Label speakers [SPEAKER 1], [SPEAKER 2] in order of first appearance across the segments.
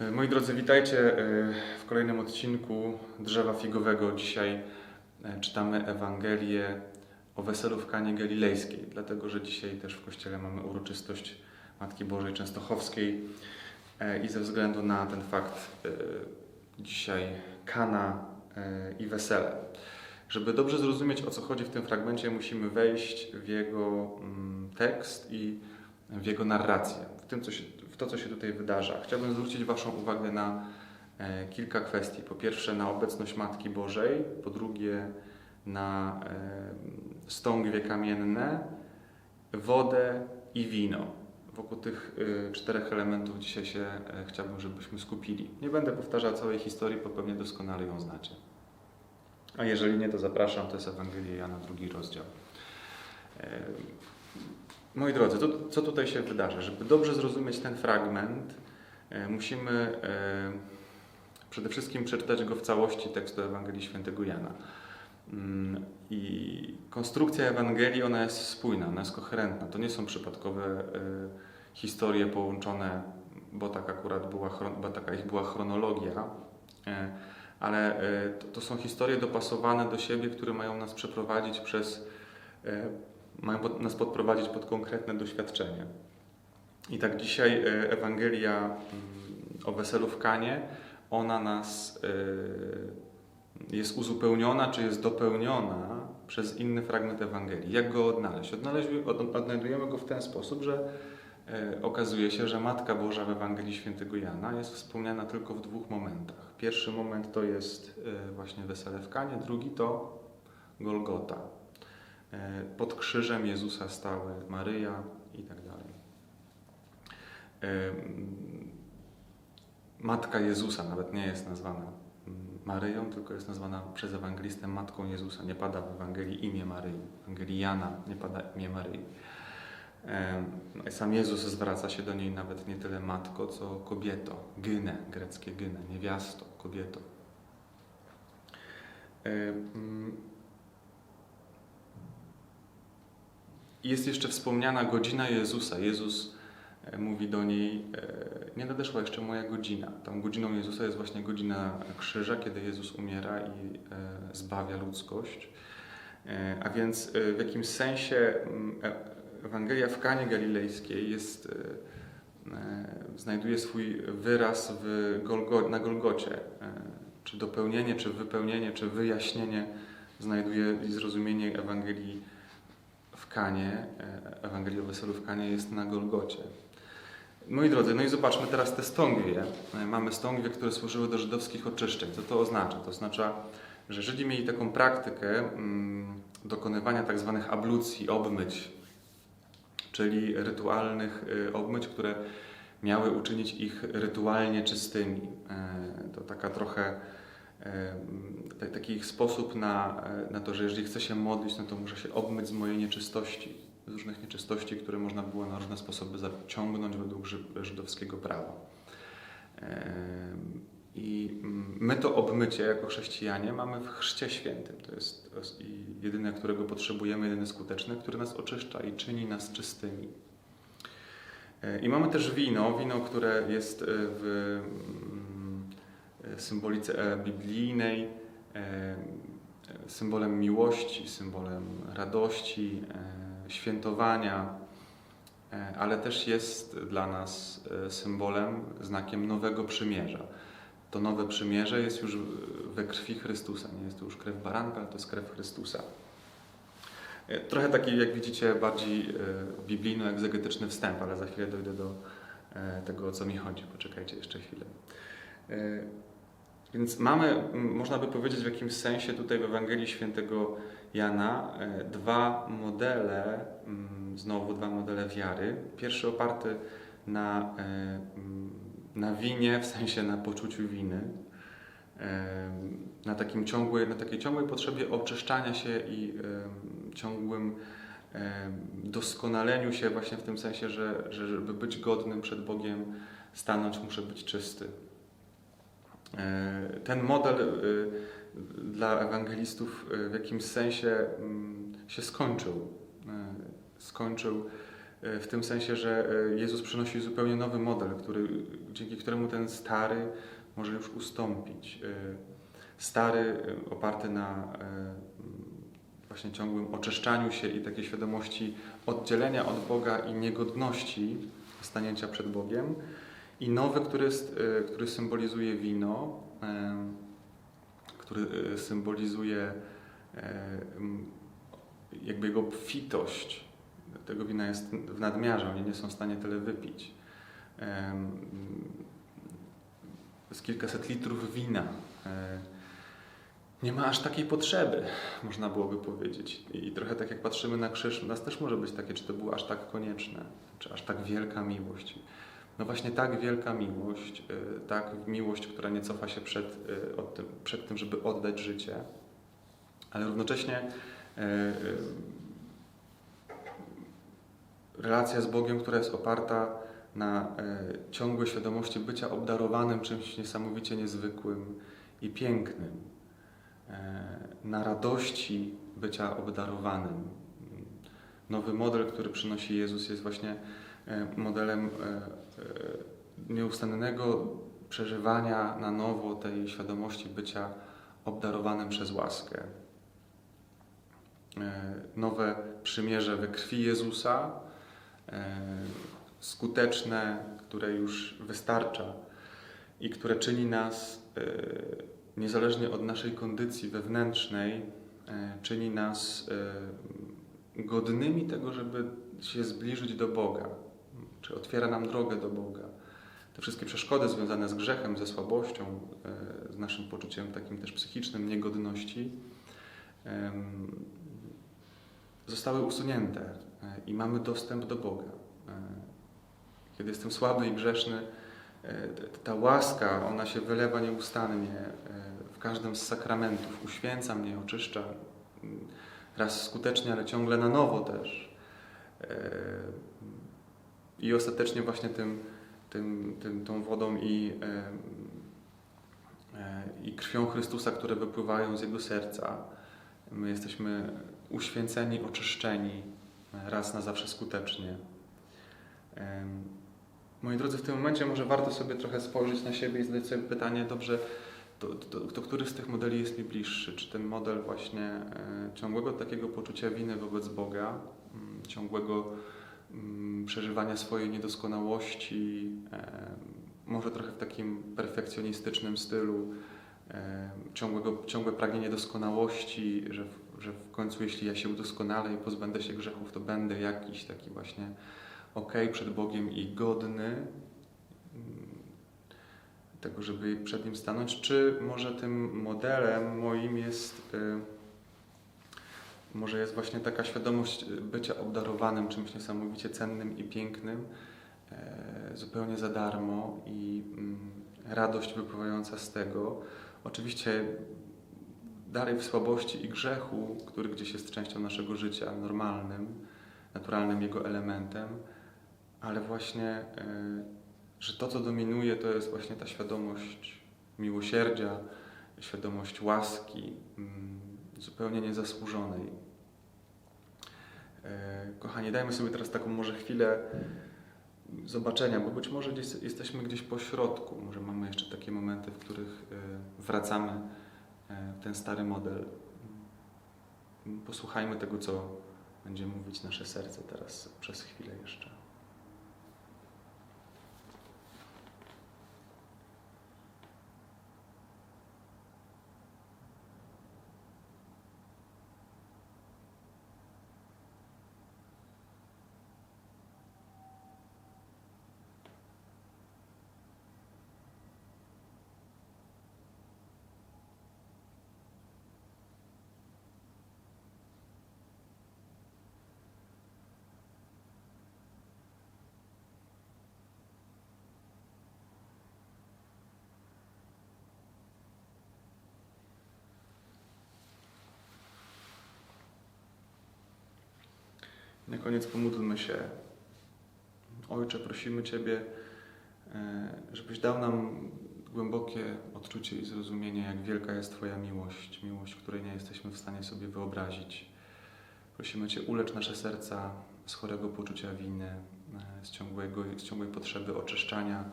[SPEAKER 1] E, Moi drodzy, witajcie e, w kolejnym odcinku Drzewa Figowego. Dzisiaj e, czytamy Ewangelię o weselu w Kanie Galilejskiej, dlatego że dzisiaj też w kościele mamy uroczystość Matki Bożej Częstochowskiej i ze względu na ten fakt dzisiaj Kana i wesele. Żeby dobrze zrozumieć o co chodzi w tym fragmencie, musimy wejść w jego mm, tekst i w jego narrację, w, tym, co się, to, co się tutaj wydarza. Chciałbym zwrócić Waszą uwagę na e, kilka kwestii. Po pierwsze, na obecność Matki Bożej, po drugie, na e, stągwie kamienne, wodę i wino. Wokół tych e, czterech elementów dzisiaj się chciałbym, żebyśmy skupili. Nie będę powtarzał całej historii, bo pewnie doskonale ją znacie. A jeżeli nie, to zapraszam, to jest Ewangelia Jana, drugi rozdział. Moi drodzy, to, co tutaj się wydarza? Żeby dobrze zrozumieć ten fragment, e, musimy e, przede wszystkim przeczytać go w całości tekstu Ewangelii Świętego Jana. Mm, I konstrukcja Ewangelii, ona jest spójna, ona jest koherentna. To nie są przypadkowe e, historie połączone, bo tak akurat była, bo taka ich była chronologia, ale to, to są historie dopasowane do siebie, które mają nas przeprowadzić przez mają nas podprowadzić pod konkretne doświadczenie. I tak dzisiaj e, Ewangelia mm, o weselu w Kanie, ona nas e, jest uzupełniona, czy jest dopełniona przez inny fragment Ewangelii. Jak go odnaleźć? Odnaleźć- od- Odnajdujemy go w ten sposób, że e, okazuje się, że Matka Boża w Ewangelii Świętego Jana jest wspomniana tylko w dwóch momentach. Pierwszy moment to jest właśnie wesele w Kanie, drugi to Golgota. E, Pod krzyżem Jezusa stały Maryja i tak dalej. E, mm, Matka Jezusa nawet nie jest nazwana mm, Maryją, tylko jest nazwana przez ewangelistę Matką Jezusa. Nie pada w Ewangelii imię Maryi. W Ewangelii Jana nie pada imię Maryi. E, no Sam Jezus zwraca się do niej nawet nie tyle matko, co kobieto. Gynę, greckie gynę, niewiasto, kobieto. Jest jeszcze wspomniana godzina Jezusa. Jezus e, mówi do niej, e, nie nadeszła jeszcze moja godzina. Tą godziną Jezusa jest właśnie godzina krzyża, kiedy Jezus umiera i e, zbawia ludzkość. A więc w jakimś sensie Ewangelia w Kanie Galilejskiej jest, znajduje swój wyraz w Golgo, na Golgocie. Czy dopełnienie, czy wypełnienie, czy wyjaśnienie znajduje zrozumienie Ewangelii Kanie, e, Ewangelii o weselu w Kanie jest na Golgocie. Moi drodzy, no i zobaczmy teraz te stągwie. E, Mamy stągwie, które służyły do żydowskich oczyszczeń. Co to oznacza? To oznacza, że Żydzi mieli taką praktykę mm, dokonywania tak zwanych ablucji, obmyć, czyli rytualnych y, obmyć, które miały uczynić ich rytualnie czystymi. E, To taka trochę e, taki ich sposób na, e, na to, że jeżeli chcę się modlić, no to muszę się obmyć z mojej nieczystości, z różnych nieczystości, które można było na różne sposoby zaciągnąć według ży- żydowskiego prawa. I mm, my to obmycie jako chrześcijanie mamy w Chrzcie Świętym. To jest, jedyne, którego potrzebujemy, jedyny skuteczny, który nas oczyszcza i czyni nas czystymi. E, I mamy też wino, wino, które jest e, w symbolice e, biblijnej, e, symbolem miłości, symbolem radości, e, świętowania, ale też jest dla nas symbolem, znakiem nowego przymierza. To nowe przymierze jest już we krwi Chrystusa. Nie jest to już krew baranka, ale to jest krew Chrystusa. Trochę taki, jak widzicie, bardziej biblijno-egzegetyczny wstęp, ale za chwilę dojdę do tego, o co mi chodzi. Poczekajcie jeszcze chwilę. Więc mamy, można by powiedzieć, w jakimś sensie tutaj w Ewangelii Świętego Jana e, dwa modele, znowu dwa modele wiary. Pierwszy oparty na, e, na winie, w sensie na poczuciu winy, e, na, takim ciągłej, na takiej ciągłej potrzebie oczyszczania się i ciągłym doskonaleniu się właśnie w tym sensie, że, że żeby być godnym przed Bogiem, stanąć muszę być czysty. E, Ten model y, dla ewangelistów y, w jakimś sensie mm, się skończył. E, Skończył e, w tym sensie, że e, Jezus przynosi zupełnie nowy model, który, dzięki któremu ten stary może już ustąpić. E, Stary e, oparty na e, właśnie ciągłym oczyszczaniu się i takiej świadomości oddzielenia od Boga i niegodności stanięcia przed Bogiem. I nowy, który, jest, e, który symbolizuje wino, e, który e, symbolizuje jakby jego obfitość. Tego wina jest w nadmiarze, oni nie są w stanie tyle wypić. Z kilkaset litrów wina. Nie ma aż takiej potrzeby, można byłoby powiedzieć. I trochę tak jak patrzymy na krzyż, nas też może być takie, czy to było aż tak konieczne, czy aż tak wielka miłość. No właśnie tak wielka miłość, y, tak miłość, która nie cofa się przed, y, tym, przed tym, żeby oddać życie, ale równocześnie y, relacja z Bogiem, która jest oparta na ciągłej świadomości bycia obdarowanym czymś niesamowicie niezwykłym i pięknym, na radości bycia obdarowanym. Nowy model, który przynosi Jezus, jest właśnie modelem e, e, nieustannego przeżywania na nowo tej świadomości bycia obdarowanym przez łaskę. E, Nowe przymierze we krwi Jezusa, e, skuteczne, które już wystarcza i które czyni nas, e, niezależnie od naszej kondycji wewnętrznej, e, czyni nas e, godnymi tego, żeby się zbliżyć do Boga, czy otwiera nam drogę do Boga. Te wszystkie przeszkody związane z grzechem, ze słabością, e, z naszym poczuciem takim też psychicznym niegodności, zostały usunięte e, i mamy dostęp do Boga. E, Kiedy jestem słaby i grzeszny, ta łaska, ona się wylewa nieustannie w każdym z sakramentów, uświęca mnie, oczyszcza, raz skutecznie, ale ciągle na nowo też. I ostatecznie właśnie tym, tym, tym, tą wodą i, e, e, i krwią Chrystusa, które wypływają z Jego serca, my jesteśmy uświęceni, oczyszczeni e, raz na zawsze skutecznie. Moi drodzy, w tym momencie może warto sobie trochę spojrzeć na siebie i zadać sobie pytanie, dobrze, to, to, to który z tych modeli jest mi bliższy? Czy ten model właśnie ciągłego takiego poczucia winy wobec Boga, mm, ciągłego przeżywania swojej niedoskonałości, może trochę w takim perfekcjonistycznym stylu, ciągłego, ciągłe pragnienie doskonałości, że w, że w końcu jeśli ja się udoskonalę i pozbędę się grzechów, to będę jakiś taki właśnie ok przed Bogiem i godny mm, tego, żeby przed Nim stanąć, czy może tym modelem moim jest y, może jest właśnie taka świadomość bycia obdarowanym czymś niesamowicie cennym i pięknym, e, zupełnie za darmo i mm, radość wypływająca z tego. Oczywiście dalej w słabości i grzechu, który gdzieś jest częścią naszego życia, normalnym, naturalnym jego elementem, ale właśnie, e, że to, co dominuje, to jest właśnie ta świadomość miłosierdzia, świadomość łaski, mm, zupełnie niezasłużonej. E, Kochani, dajmy sobie teraz taką może chwilę zobaczenia, bo być może gdzieś, jesteśmy gdzieś po środku, może mamy jeszcze takie momenty, w których e, wracamy e, w ten stary model. Posłuchajmy tego, co będzie mówić nasze serce teraz przez chwilę jeszcze. Na koniec pomódlmy się. Ojcze, prosimy Ciebie, e, żebyś dał nam głębokie odczucie i zrozumienie, jak wielka jest Twoja miłość, miłość, której nie jesteśmy w stanie sobie wyobrazić. Prosimy Cię, ulecz nasze serca z chorego poczucia winy, e, z, ciągłego, z ciągłej potrzeby oczyszczania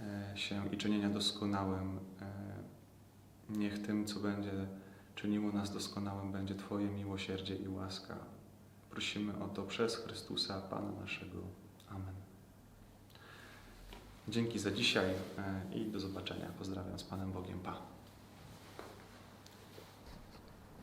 [SPEAKER 1] e, się i czynienia doskonałym. Niech tym, co będzie czyniło nas doskonałym, będzie Twoje miłosierdzie i łaska. Prosimy o to przez Chrystusa, Pana naszego. Amen. Dzięki za dzisiaj e, i do zobaczenia. Pozdrawiam z Panem Bogiem. Pa.